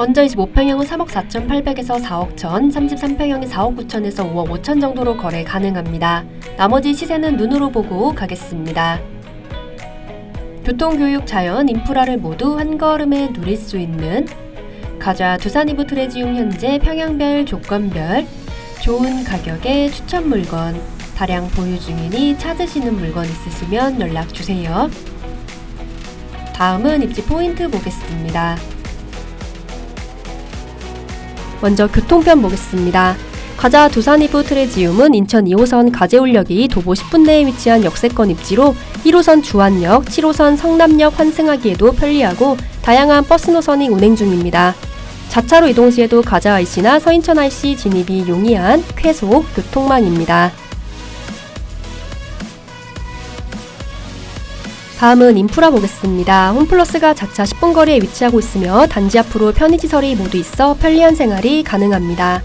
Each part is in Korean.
먼저 25평형은 3억 4,800에서 4억 1천, 33평형이 4억 9천에서 5억 5천 정도로 거래 가능합니다. 나머지 시세는 눈으로 보고 가겠습니다. 교통, 교육, 자연, 인프라를 모두 한 걸음에 누릴 수 있는 가자 두산 이브 트레지움 현재 평양별 조건별 좋은 가격의 추천 물건 다량 보유 중이니 찾으시는 물건 있으시면 연락 주세요. 다음은 입지 포인트 보겠습니다. 먼저 교통편 보겠습니다. 가자 두산 이브 트레지움은 인천 2호선 가재울역이 도보 10분 내에 위치한 역세권 입지로 1호선 주안역, 7호선 성남역 환승하기에도 편리하고 다양한 버스 노선이 운행 중입니다. 자차로 이동 시에도 가자 IC나 서인천 IC 진입이 용이한 쾌속 교통망입니다. 다음은 인프라 보겠습니다. 홈플러스가 자차 10분 거리에 위치하고 있으며 단지 앞으로 편의시설이 모두 있어 편리한 생활이 가능합니다.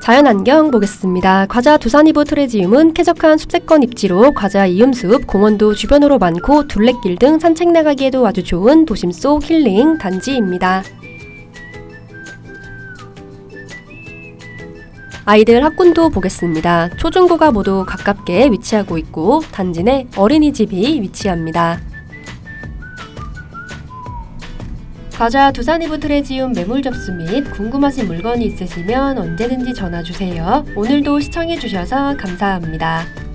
자연환경 보겠습니다. 과자 두산이브 트레지움은 쾌적한 숲세권 입지로 과자 이음숲, 공원도 주변으로 많고 둘레길 등 산책 나가기에도 아주 좋은 도심 속 힐링 단지입니다. 아이들 학군도 보겠습니다. 초중고가 모두 가깝게 위치하고 있고 단지 내 어린이집이 위치합니다. 과자 두산 이브 트레지움 매물 접수 및 궁금하신 물건이 있으시면 언제든지 전화 주세요. 오늘도 시청해 주셔서 감사합니다.